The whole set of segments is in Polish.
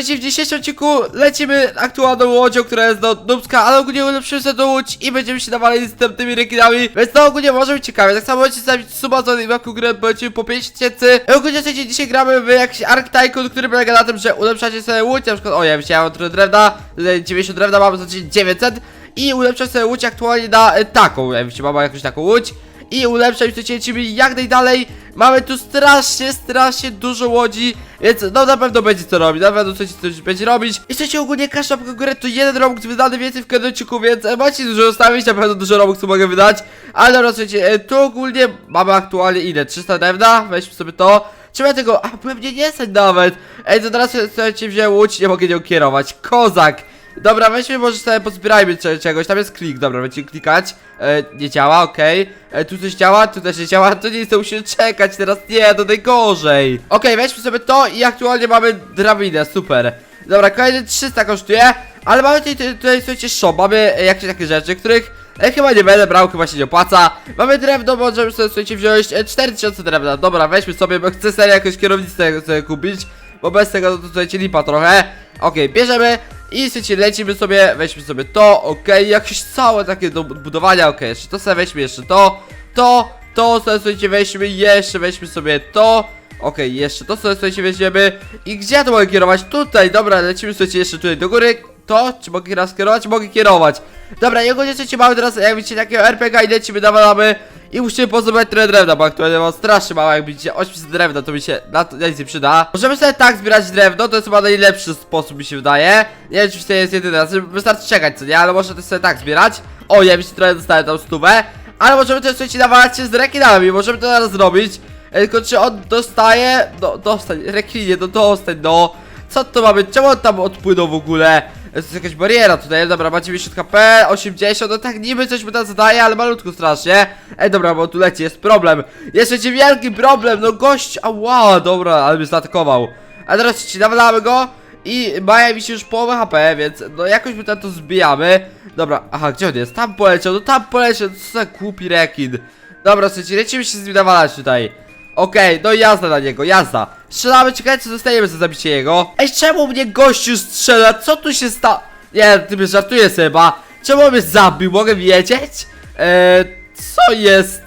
Słuchajcie, w dzisiejszym odcinku lecimy aktualną łodzią, która jest do Dubska, ale ogólnie ulepszymy sobie do łódź i będziemy się dawali z tym, tymi rekinami, więc to ogólnie może być ciekawe. Tak samo możecie zostawić suba za taką grę, będziemy po 5 tysięcy. Ogólnie słuchajcie, dzisiaj gramy w jakiś Ark Tycoon, który polega na tym, że ulepszacie sobie łódź, na przykład, o ja wziąłem trochę drewna, tutaj 90 drewna mamy, znaczy 900 i ulepszam sobie łódź aktualnie na e, taką, ja wiem, mamy jakąś taką łódź i ulepszać lecimy jak najdalej. Mamy tu strasznie, strasznie dużo łodzi, więc no na pewno będzie co robić, na pewno coś, coś będzie robić. I słuchajcie, ogólnie każda górę to jeden robux wydany więcej w kadeciku, więc e, macie dużo zostawić, na pewno dużo robuxu mogę wydać. Ale dobra, słuchajcie, e, tu ogólnie mamy aktualnie ile? 300 drewna? Weźmy sobie to. Trzeba tego, a pewnie nie stać nawet. Ej, to teraz słuchajcie, wziąłem łódź, nie mogę nią kierować. Kozak! Dobra, weźmy może sobie pozbierajmy cze- czegoś, tam jest klik, dobra, będziemy klikać. E, Nie działa, okej. E, Tu coś działa, tu też nie działa, to nie chcę, musimy czekać teraz, nie, to najgorzej. Okej, weźmy sobie to i aktualnie mamy drabinę, super. Dobra, kolejny 300 kosztuje Ale mamy tutaj, tutaj, tutaj słuchajcie, shop, mamy e, jakieś takie rzeczy, których e, chyba nie będę brał, chyba się nie opłaca. Mamy drewno, możemy sobie, słuchajcie, wziąć e, 4000 drewna. Dobra, weźmy sobie, bo chcę sobie jakąś kierownicę sobie kupić Bo bez tego, to słuchajcie, lipa trochę. Okej, bierzemy i słuchajcie, lecimy sobie, weźmy sobie to, okej, jakieś całe takie do budowania, okej, jeszcze to sobie weźmy, jeszcze to, to, to sobie, słuchajcie, weźmy, jeszcze weźmy sobie to, okej, jeszcze to sobie, słuchajcie, weźmiemy i gdzie ja to mogę kierować? Tutaj, dobra, lecimy, słuchajcie, jeszcze tutaj do góry, to, czy mogę raz kierować? Mogę kierować, dobra, i ogólnie, słuchajcie, mamy teraz, jak widzicie, takiego RPG i lecimy, nawalamy i musimy pozbywać trochę drewna, bo aktualnie mam strasznie mało, jak widzicie, 800 drewna, to mi się na to nic nie przyda. Możemy sobie tak zbierać drewno, to jest chyba najlepszy sposób, mi się wydaje. Nie wiem, czy to jest jedyny, znaczy wystarczy czekać, co nie, ale można też sobie tak zbierać. O, ja mi się trochę dostałem tam stówę, ale możemy też, słuchajcie, nawalać się z rekinami, możemy to teraz zrobić. Tylko czy on dostaje, no, dostań, rekinie, no dostań, no. Co to ma być? Czemu on tam odpłynął w ogóle? Jest jakaś bariera tutaj, dobra, ma 90 HP, 80, no tak niby coś mu tam zadaje, ale malutko strasznie. Ej, dobra, bo tu leci, jest problem. Jeszcze wielki problem, no gość, ała, dobra, ale mnie zaatakował. A teraz ci nawalamy go i maja mi się już połowę HP, więc no jakoś my tam to zbijamy. Dobra, aha, gdzie on jest? Tam poleciał, no tam poleciał, co za głupi rekin. Dobra, słuchajcie, lecimy się z nim nawalać tutaj. Okej, no jazda na niego, jazda Strzelamy, czekajcie, co dostajemy za zabicie jego Ej, czemu mnie gościu strzela? Co tu się sta... Nie, ty żartujesz chyba Czemu mnie zabił? Mogę wiedzieć? Eee, co jest?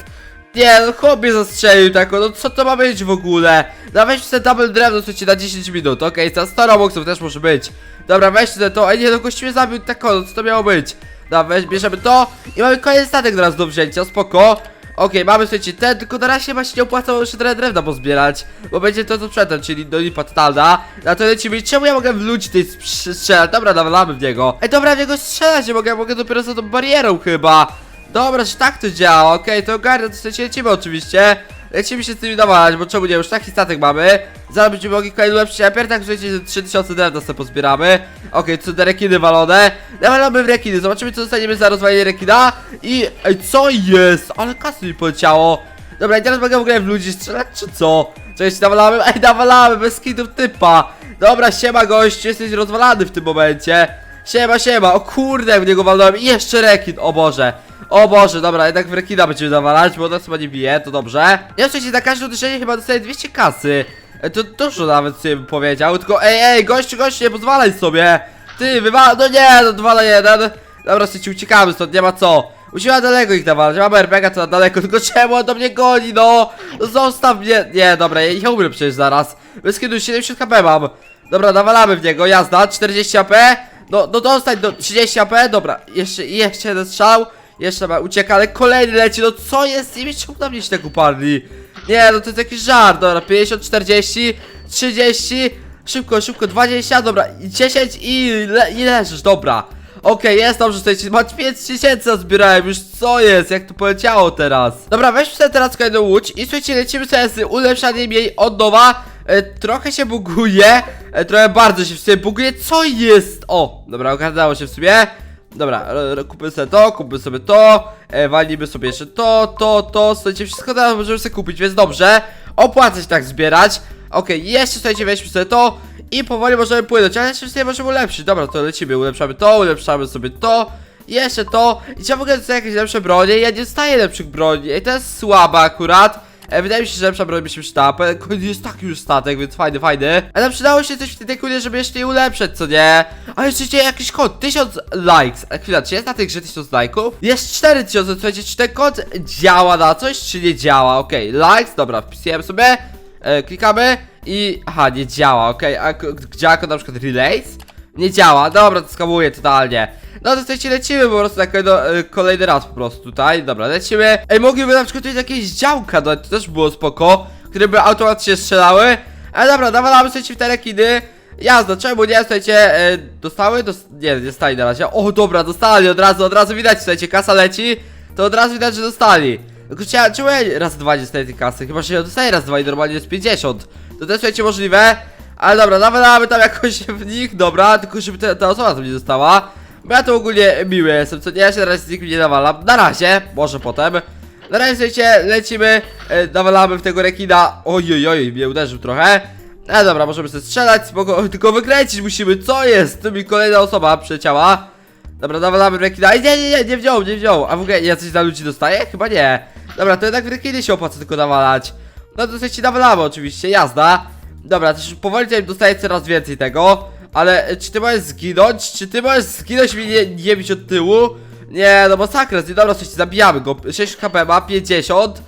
Nie, no chłop mnie zastrzelił tak, no co to ma być w ogóle? No weź sobie double drewno, słuchajcie, na 10 minut, okej, za 100 robuxów też może być Dobra, weź sobie to, ej nie, no gościu mnie zabił tak, no co to miało być? Dobra, weź, bierzemy to i mamy kolejny statek teraz do wzięcia, spoko Okej, mamy słuchajcie ten, tylko na razie ma się nie opłacało jeszcze trochę drewna pozbierać Bo będzie to co przedtem, czyli do lipa totalna. Na to lecimy. Czemu ja mogę w ludzi tej strzelać? Dobra, nawalamy w niego. Ej, dobra, w niego strzelać nie mogę, mogę dopiero za tą barierą chyba. Dobra, że tak to działa, okej, to ogarnę, to słuchajcie, lecimy oczywiście Lecimy się z tymi nawalać, bo czemu nie, już taki statek mamy. Zaraz będziemy mogli kolejny lepszy najpierw tak że 3000 drewna sobie pozbieramy. Okej, co te rekiny walone? Nawalamy w rekiny, zobaczymy co dostaniemy za rozwalenie rekina. I, ej, co jest? Ale kasy mi poleciało. Dobra, i teraz mogę w ogóle w ludzi strzelać, czy co? Cześć, nawalamy, ej, nawalamy, bez kitów typa. Dobra, siema gościu, jesteś rozwalany w tym momencie. Siema, siema, o kurde, w niego walnąłem. I jeszcze rekin, o Boże O Boże, dobra, jednak w rekina będziemy nawalać, bo nas chyba nie bije, to dobrze. Ja słuchajcie, za każde uderzenie chyba dostaję 200 kasy. E, To dużo nawet sobie bym powiedział, tylko ej, ej, gościu, gościu, nie pozwalaj sobie. Ty, wywal, no nie, no dwa na jeden. Dobra, słuchajcie, uciekamy stąd, nie ma co. Musimy na daleko ich nawalać, mamy RPGa to na daleko, tylko czemu on do mnie goni, no? No Zostaw mnie, nie, dobra, ja, ja umrę przecież zaraz. Bez kiedy 70 HP mam. Dobra, nawalamy w niego, jazda, 40 AP No, no dostań do 30 AP, dobra, jeszcze, jeszcze jeden strzał Jeszcze ma, ucieka, ale kolejny leci, no co jest z nimi, czemu się tak uparli? Nie, no to jest jakiś żart, dobra, 50, 40, 30 Szybko, szybko, 20, dobra, i 10 i, le, i leżysz, dobra. Okej, jest dobrze, słuchajcie, ma 5000 zbierałem już, co jest, jak to poleciało teraz? Dobra, weźmy sobie teraz kolejną łódź i słuchajcie, lecimy sobie z ulepszaniem jej od nowa. E, Trochę się buguje, e, trochę bardzo się w sumie buguje, co jest? O, dobra, okazało się w sumie Dobra, kupmy sobie to, kupmy sobie to, e, walimy sobie jeszcze to, to, to, słuchajcie, wszystko teraz możemy sobie kupić, więc dobrze Opłaca się tak zbierać Okej, jeszcze słuchajcie, weźmy sobie to i powoli możemy płynąć, ale jeszcze sobie możemy ulepszyć. Dobra, to lecimy, ulepszamy to, ulepszamy sobie to, jeszcze to. I trzeba w ogóle dostać jakieś lepsze bronie. Ja nie dostaję lepszych broni. I to jest słabe akurat. E, wydaje mi się, że lepsza broń by się przydała, bo jest taki już statek, więc fajny, fajny. Ale przydało się coś w tej tekuli, żeby jeszcze je ulepszać, co nie? A jeszcze jakiś kod, 1000 likes. E, chwila, czy jest na tej grze 1000 lajków? Jest 4000, słuchajcie, czy ten kod działa na coś, czy nie działa? Okej, likes, dobra, wpisujemy sobie, e, klikamy i... Aha, nie działa, okej, a k- działa na przykład relays? Nie działa, dobra, to skamuję totalnie. No to słuchajcie, lecimy po prostu tak no, e, kolejny raz po prostu tutaj, dobra, lecimy. Ej, mogliby na przykład tutaj jakieś działka dać, to też było spoko, które by automatycznie strzelały. Ale dobra, nawalamy słuchajcie w te rekiny. Jazda, czemu nie, słuchajcie, e, dostały? Dos nie, nie dostali na razie. O, dobra, dostali od razu, od razu widać, słuchajcie, kasa leci, to od razu widać, że dostali. Tylko czemu, czemu ja raz dwa nie dostaję tej kasy? Chyba, że ja dostaję raz dwa i normalnie jest 50. To też słuchajcie możliwe. Ale dobra, nawalamy tam jakoś w nich, dobra, tylko żeby ta osoba tam nie została. Bo ja to ogólnie miły jestem, co nie, ja się na razie z nikim nie nawalam. Na razie, może potem. Na razie słuchajcie, lecimy, e, nawalamy w tego rekina. Oj, oj, mnie uderzył trochę. Ale dobra, możemy sobie strzelać, spoko, tylko wykręcić musimy, co jest? Tu mi kolejna osoba przeciała. Dobra, nawalamy w rekina. Nie, nie, nie, nie wziął, nie wziął. A w ogóle ja coś dla ludzi dostaję? Chyba nie. Dobra, to jednak w się opłaca tylko nawalać. No to słuchajcie, nawalamy oczywiście, jazda. Dobra, też powoli tutaj dostaję coraz więcej tego. Ale e, czy ty możesz zginąć? Czy ty możesz zginąć i nie, nie bić od tyłu? Nie, no masakra, nie dobra, słuchajcie, zabijamy go. 6 HP ma, 50.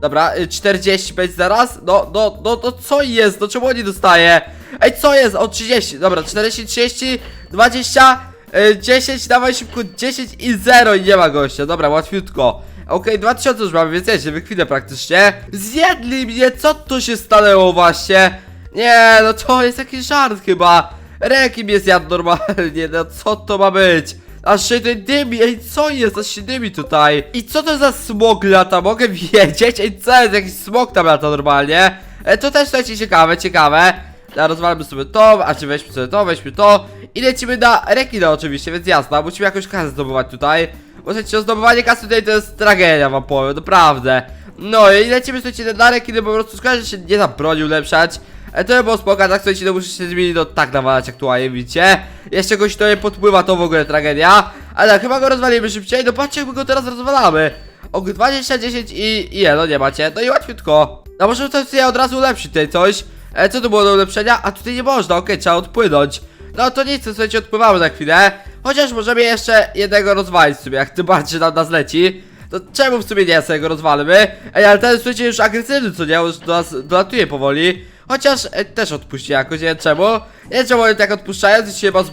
Dobra, y, 40 będzie zaraz. No, no, no, no co jest? No czemu nie dostaje? Ej, co jest? O 30. Dobra, 40, 30, 20, y, 10, dawaj szybko 10 i 0 i nie ma gościa. Dobra, łatwiutko. Okej, 2000 już mamy, więc wiecie, wykwinę praktycznie. Zjedli mnie, co tu się stanęło właśnie? Nie, no to jest jakiś żart chyba. Rekin mnie zjadł normalnie, no co to ma być? Aż się tutaj dymi, ej co jest, aż się dymi tutaj. I co to za smog lata, mogę wiedzieć? Ej co jest, jakiś smog tam lata normalnie? E, To też słuchajcie ciekawe, ciekawe. Dobra, rozwalmy sobie to, a czy weźmy sobie to, weźmy to. I lecimy na rekina oczywiście, więc jasne, musimy jakąś kasę zdobywać tutaj. Bo słuchajcie, zdobywanie kasy tutaj to jest tragedia wam powiem, naprawdę. No i lecimy słuchajcie na rekiny, po prostu skończy się nie tam broni ulepszać E, to by było spoko, tak słuchajcie, no muszę się zmienić, no tak nawalać aktualnie, widzicie? Jeszcze goś to nie podpływa, to w ogóle tragedia. Ale tak, chyba go rozwalimy szybciej, no patrzcie jak my go teraz rozwalamy. O, 20, 10 i, i no nie macie, no i łatwiutko. No może to sobie od razu ulepszyć tutaj coś. E, Co to było do ulepszenia? A tutaj nie można, okej, trzeba odpłynąć. No to nic, to słuchajcie, odpływamy na chwilę. Chociaż możemy jeszcze jednego rozwalić sobie, jak tym bardziej nam nas leci. To czemu w sumie nie sobie go rozwalmy? Ej, ale ten słuchajcie już agresywny, co nie? Już do nas dolatuje powoli Chociaż e, też odpuści jakoś, nie wiem czemu. Nie wiem czemu oni tak odpuszczają, coś się chyba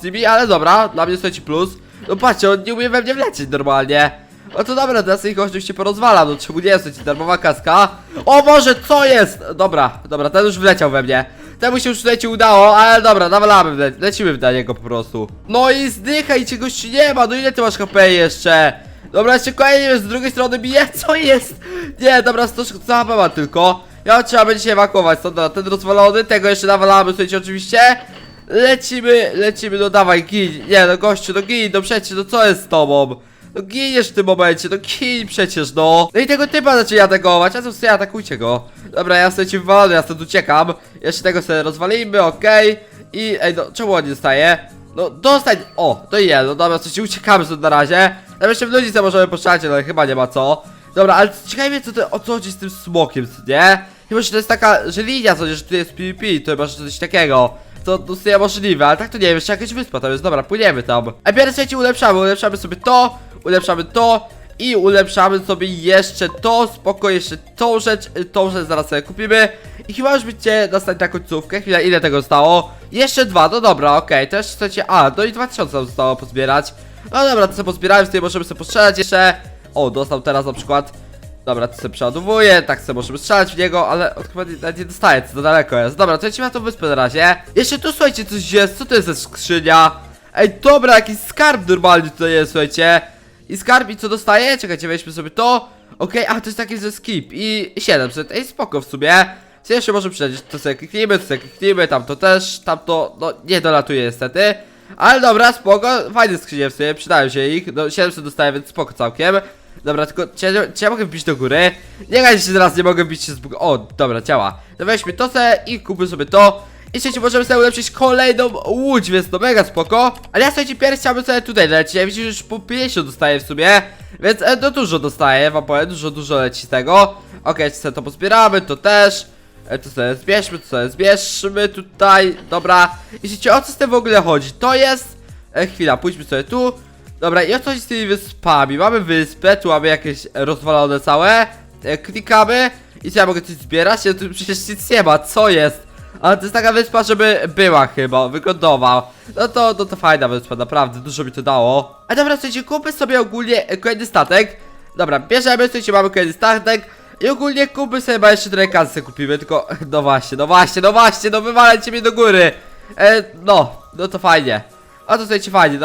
z nimi, ale dobra, dla mnie słuchajcie plus. No patrzcie, on nie umie we mnie wlecieć normalnie. No to dobra, teraz ich oczywiście porozwalam, no czemu nie, słuchajcie, darmowa kaska? O Boże, co jest? Dobra, dobra, ten już wleciał we mnie. Temu się już słuchajcie udało, ale dobra, nawalamy, le lecimy na niego po prostu. No i zdychaj, czegoś nie ma, no ile ty masz HP jeszcze? Dobra, jeszcze kolejny z drugiej strony bije, co jest? Nie, dobra, to HP ma tylko Ja trzeba będzie się ewakuować, stąd dobra, ten rozwalony, tego jeszcze nawalamy, słuchajcie, oczywiście. Lecimy, lecimy, no dawaj, gin, nie no gościu, no gin, no przecież, no co jest z tobą? No giniesz w tym momencie, no gin przecież, no. No i tego typa zaczęli atakować, a co sobie atakujcie go. Dobra, ja sobie ci wywalę, ja stąd uciekam. Jeszcze tego sobie rozwalimy, okej. I, ej, no, czemu on nie dostaje? No, dostań, o, to je, no dobra, coś uciekamy stąd na razie. Tam jeszcze w ludzi sobie możemy poszczać, ale chyba nie ma co Dobra, ale ciekawe mnie co to, o co chodzi z tym smokiem, nie? Chyba, że to jest taka, że linia, co że tu jest PvP, to chyba, że coś takiego. To, to jest możliwe, ale tak to nie wiem, jeszcze jakaś wyspa tam jest, dobra, płyniemy tam. A biorę słuchajcie, ulepszamy, ulepszamy sobie to, ulepszamy to i ulepszamy sobie jeszcze to, spoko, jeszcze tą rzecz, y, tą rzecz zaraz sobie kupimy. I chyba już będziecie dostać na końcówkę, chwila, ile tego zostało? Jeszcze dwa, no dobra, okej, też chcecie, a, no i 2000 nam zostało pozbierać. No dobra, to sobie pozbierałem, sobie możemy sobie postrzelać jeszcze O, dostał teraz na przykład Dobra, to sobie przeładowuję, tak sobie możemy strzelać w niego, ale on chyba nie, nie dostaje, co to daleko jest. Dobra, to lecimy na tą wyspę na razie. Jeszcze tu, słuchajcie, coś jest, co to jest za skrzynia? Ej, dobra, jakiś skarb normalny tutaj jest, słuchajcie. I skarb, i co dostaje? Czekajcie, weźmy sobie to. Okej, a to jest taki ze skip i 700, ej, spoko w sumie. Co jeszcze może przydać? To sobie kliknijmy, to sobie kliknijmy, tam to też, tam to, no, nie dolatuje niestety. Ale dobra, spoko, fajne skrzynie w sumie, przydają się ich, no 700 dostaję, więc spoko całkiem. Dobra, tylko czy czy ja mogę wbić do góry? Nie się teraz, nie mogę wbić się z. O, dobra, działa. To weźmy to se i kupmy sobie to. I słuchajcie, możemy sobie ulepszyć kolejną łódź, więc to mega spoko. Ale ja słuchajcie, pierwszy chciałbym sobie tutaj lecieć. Ja widzicie, że już po 50 dostaję w sumie. Więc e, no dużo dostaję, wam powiem, dużo, dużo leci tego. Okej, okay, sobie to pozbieramy, to też. E, to sobie zbierzmy, to sobie zbierzmy tutaj. Dobra. I słuchajcie, o co z tym w ogóle chodzi? To jest... E, chwila, pójdźmy sobie tu. Dobra, i o co z tymi wyspami? Mamy wyspę, tu mamy jakieś rozwalone całe. E, klikamy. I co, ja mogę coś zbierać? Ja tu przecież nic nie ma, co jest? Ale to jest taka wyspa, żeby była chyba, wyglądała. No to, no to fajna wyspa, naprawdę, dużo mi to dało. A dobra, słuchajcie, kupmy sobie ogólnie kolejny statek. Dobra, bierzemy, słuchajcie, mamy kolejny statek. I ogólnie kupmy sobie, chyba jeszcze trochę kasy kupimy, tylko, no właśnie, no właśnie, no właśnie, no wywalajcie mnie do góry. E, no, no to fajnie. A to słuchajcie, fajnie,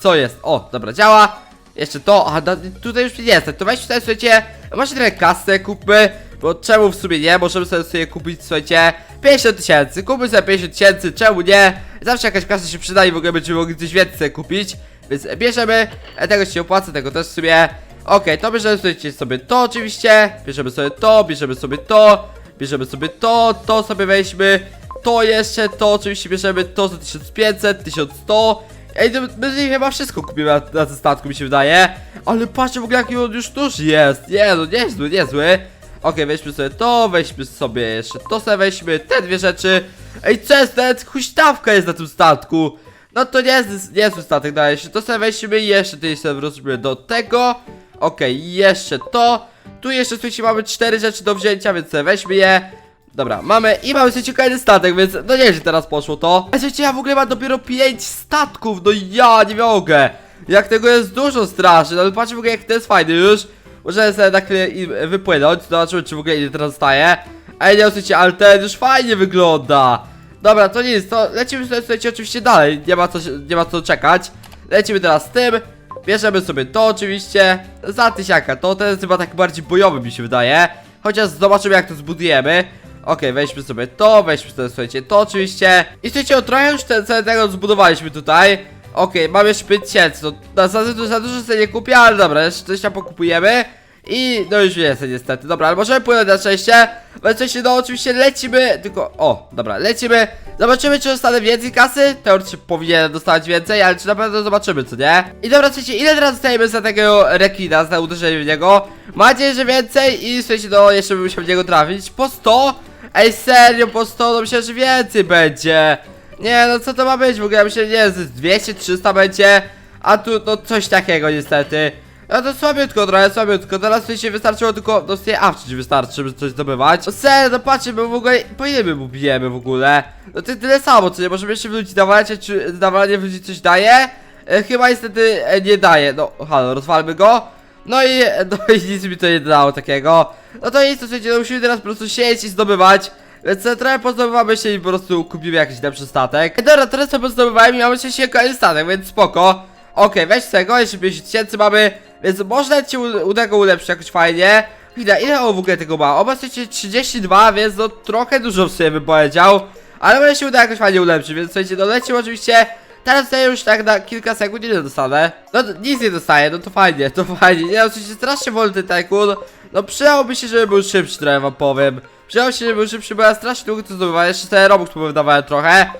co jest? O, dobra, działa. Jeszcze to, a no, tutaj już nie jest, to weźmy tutaj, słuchajcie, może trochę kasę kupmy, bo czemu w sumie nie, możemy sobie, sobie kupić, słuchajcie, 50 tysięcy, kupmy sobie 50 tysięcy, czemu nie, zawsze jakaś kasa się przyda i w ogóle będziemy mogli coś więcej kupić, więc bierzemy, e, tego się opłaca, tego też w sumie, okej, to bierzemy słuchajcie, sobie to oczywiście, bierzemy sobie to, bierzemy sobie to, bierzemy sobie to, to sobie weźmy, to jeszcze, to oczywiście bierzemy to za 1500, 1100 Ej, to my chyba wszystko kupimy na, na tym statku mi się wydaje. Ale patrzcie w ogóle jaki on już duży jest. Nie no, niezły, niezły. Okej, weźmy sobie to, weźmy sobie jeszcze to sobie weźmy, te dwie rzeczy. Ej, co jest, nawet huśtawka jest na tym statku. No to nie jest niezły statek, daje się To sobie weźmy i jeszcze tutaj sobie wrócimy do tego. Okej, jeszcze to. Tu jeszcze, słuchajcie, mamy cztery rzeczy do wzięcia, więc sobie weźmy je Dobra, mamy i mamy sobie kolejny statek, więc no nie że teraz poszło to. Słuchajcie, ja w ogóle mam dopiero 5 statków, no ja nie mogę. Jak tego jest dużo strasznie, no ale patrzcie w ogóle jak to jest fajny już. Możemy sobie na chwilę wypłynąć, zobaczymy czy w ogóle ile teraz zostaje. Ej, nie słuchajcie, ale ten już fajnie wygląda. Dobra, to jest, to lecimy sobie, słuchajcie, oczywiście dalej, nie ma co, nie ma co czekać. Lecimy teraz z tym. Bierzemy sobie to oczywiście Za tysiaka, to ten jest chyba tak bardziej bojowy mi się wydaje Chociaż zobaczymy jak to zbudujemy Okej, weźmy sobie to, weźmy sobie, słuchajcie, to oczywiście. I słuchajcie, trochę już te, te, tego zbudowaliśmy tutaj. Okej, mamy jeszcze 5000, to na zasadzie to za dużo sobie nie kupię, ale dobra, jeszcze coś tam pokupujemy. I no już jest niestety, dobra, ale możemy płynąć na szczęście. Więc coś, no oczywiście lecimy, tylko, o, dobra, lecimy. Zobaczymy czy dostanę więcej kasy. Teoretycznie powinienem dostawać więcej, ale czy na pewno zobaczymy, co nie? I dobra, słuchajcie, ile teraz dostajemy za tego rekina, za uderzenie w niego? Mam nadzieję, że więcej i słuchajcie, no jeszcze bym musiał w niego trafić. Po 100? Ej, serio, po 100, no myślę, że więcej będzie Nie, no co to ma być w ogóle, myślę, nie, z 200, 300 będzie A tu, no coś takiego niestety no to słabiutko trochę, słabiutko. Teraz mi się wystarczyło tylko, no sobie awczyć wystarczy, żeby coś zdobywać. No serio, no patrzcie, bo w ogóle, po ile my bijemy w ogóle? No to tyle samo, co nie? Możemy jeszcze w ludzi dawać, czy dawanie w ludzi coś daje? E, chyba niestety e, nie daje. No, halo, rozwalmy go. No i, no i nic mi to nie dało takiego. No to nic, to słuchajcie, no musimy teraz po prostu siedzieć i zdobywać. Więc e, trochę pozdobywamy się i po prostu kupimy jakiś lepszy statek. Dobra, teraz sobie pozdobywałem i mamy się kolejny statek, więc spoko. Okej, weź z tego, jeszcze 50 tysięcy mamy, więc można ci u, u tego ulepszyć jakoś fajnie. Chwila, ile on w ogóle tego ma? Słuchajcie 32, więc no trochę dużo w sobie bym powiedział. Ale może się uda jakoś fajnie ulepszyć, więc słuchajcie, no lecimy oczywiście. Teraz tutaj już tak na kilka sekund ile dostanę? No nic nie dostaję, no to fajnie, to fajnie. Nie, oczywiście strasznie wolny ten tycoon. No przydałoby się, żeby był szybszy, trochę wam powiem. Przydałoby się, żeby był szybszy, bo ja strasznie długo to zdobywałem. Jeszcze sobie robux wydawałem trochę.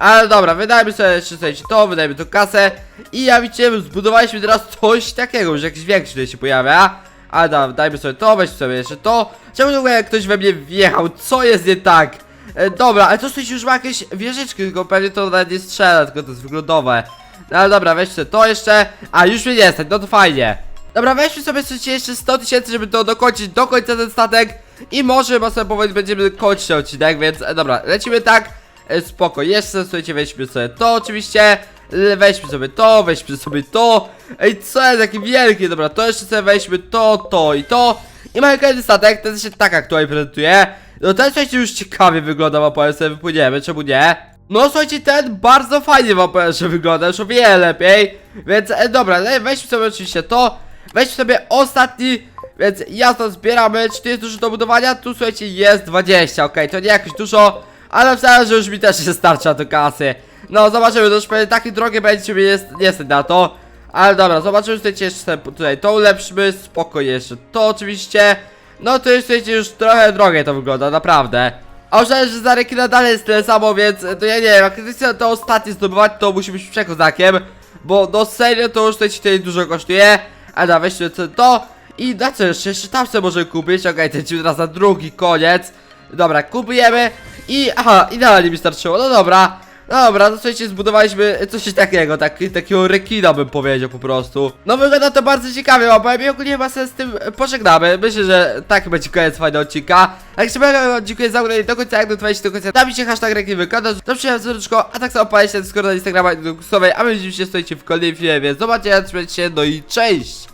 Ale dobra, wydajmy sobie jeszcze słuchajcie, to, wydajmy to kasę I ja widzicie, zbudowaliśmy teraz coś takiego, że jakiś większy tutaj się pojawia Ale da, dajmy sobie to, weźmy sobie jeszcze to Czemu w ogóle ktoś we mnie wjechał? Co jest nie tak? E, dobra, ale to słuchajcie, już ma jakieś wieżyczki, tylko pewnie to nawet nie strzela, tylko to jest wyglądowe. No ale dobra, weźmy sobie to jeszcze A, już mnie nie stać, no to fajnie. Dobra, weźmy sobie jeszcze 100 tysięcy, żeby to dokończyć do końca ten statek I może, sobie powiedzieć, będziemy kończyć ten odcinek, więc e, dobra, lecimy tak. E, Spoko, jeszcze słuchajcie, weźmy sobie to oczywiście. Weźmy sobie to, weźmy sobie to. Ej, co jest takie wielkie, dobra, to jeszcze sobie weźmy to, to i to. I mamy kolejny statek, ten się tak aktualnie prezentuje No ten słuchajcie już ciekawie wygląda, powiem sobie, wypłyniemy, czemu nie? No słuchajcie, ten bardzo fajnie powiem, że wygląda, już o wiele lepiej. Więc e, dobra, weźmy sobie oczywiście to. Weźmy sobie ostatni więc ja to zbieramy, czy tu jest dużo do budowania? Tu słuchajcie jest 20, okej, to nie jakoś dużo ale myślałem, że już mi też się starcza do kasy. No zobaczymy, to już pewnie takie drogie będzie mi jest, nie stać na to. Ale dobra, zobaczymy, słuchajcie, jeszcze tutaj to ulepszymy, spoko jeszcze to oczywiście No to jest, słuchajcie, już trochę drogie to wygląda, naprawdę A uznałem, że za rekina dalej jest tyle samo, więc e, to ja nie wiem, jak chcecie to ostatnie zdobywać, to musi być przekozakiem. Bo no serio to już tutaj, tutaj dużo kosztuje. A da weźmy to, i na co jeszcze? Jeszcze tam sobie może kupić. Okej, okay, lecimy teraz na drugi koniec. Dobra, kupujemy i aha, idealnie mi starczyło. No dobra. Dobra, no słuchajcie, zbudowaliśmy coś takiego, tak, takiego rekina bym powiedział po prostu. No wygląda to bardzo ciekawie, opowiem i ogólnie chyba sobie z tym pożegnamy. Myślę, że tak będzie koniec fajnego odcinka. Jak się mega dziękuję za oglądanie do końca, jak dotrwaliście do końca. Dajcie hashtag rekin wykonać, zapraszam serduszko, a tak samo paliście na Discorda, Instagrama i do głosowej, a my widzimy się, stoicie w kolejnym filmie, więc zobaczcie, trzymajcie się, no i cześć!